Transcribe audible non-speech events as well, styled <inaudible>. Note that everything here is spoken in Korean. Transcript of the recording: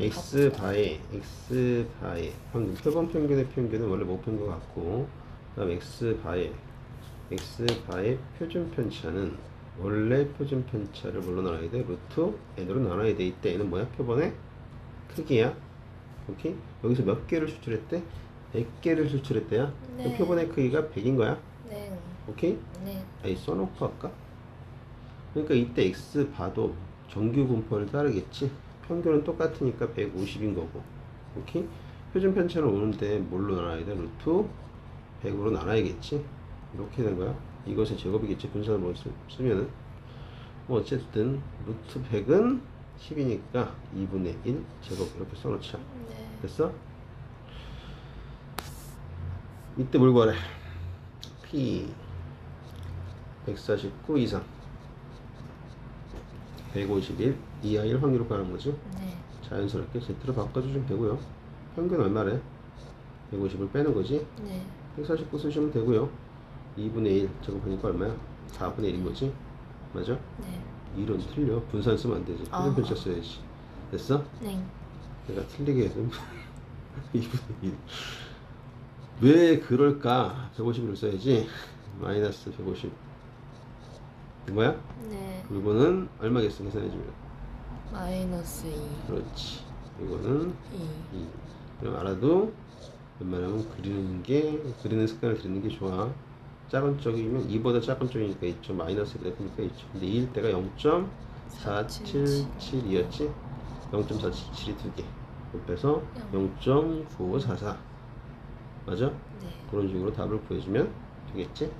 x 다 바의 x 바의 평균 표본 평균의 평균은 원래 못푼것 같고 그다음 x 바의 x 바의 표준 편차는 원래 표준 편차를 뭘로 나눠야 돼? 루트 n으로 나눠야 돼 이때 n은 뭐야? 표본의 크기야 오케이? 여기서 몇 개를 추출했대? 100개를 추출했대야 네. 표본의 크기가 100인 거야 네. 오케이? 네. 아니 써놓고 할까? 그러니까 이때 x 봐도 정규 분포를 따르겠지 평균은 똑같으니까 150인 거고 오케이? 표준 편차는 오는데 뭘로 나눠야 돼? 루트 100으로 나눠야겠지 이렇게 된 거야 이것의 제곱이겠지 분산을 뭐 쓰- 쓰면은 뭐 어쨌든 루트 100은 10이니까 2분의 1 제곱 이렇게 써놓자 네. 됐어? 이때 뭘 구하래? P 149 이상 151 이하일 확률을 구하는 거지 네. 자연스럽게 Z로 바꿔주시면 되고요 평균 얼마래? 150을 빼는 거지 네. 149 쓰시면 되고요 2분의 1 제곱하니까 얼마야? 4분의 1인 거지 맞아? 네. 1은 틀려 분산 쓰면 안 되지 아. 표준 편차 써야지 됐어? 네. 내가 틀리게 해서 <laughs> 2분의 1. 왜 그럴까? 150으로 써야지. 마이너스 150. 이거야? 네. 이거는 얼마겠어? 계산해주면. 마이너스 2. 그렇지. 이거는 2. 2. 그럼 알아도 웬만하면 그리는 게, 그리는 습관을 들이는 게 좋아. 작은 쪽이면 2보다 작은 쪽이니까 있죠. 마이너스 되니까 있죠. 근데 2일 때가 0.477이었지? 0.477이 두 개. 곱해서 0.9544. 맞아? 네. 그런 식으로 답을 구해주면 되겠지?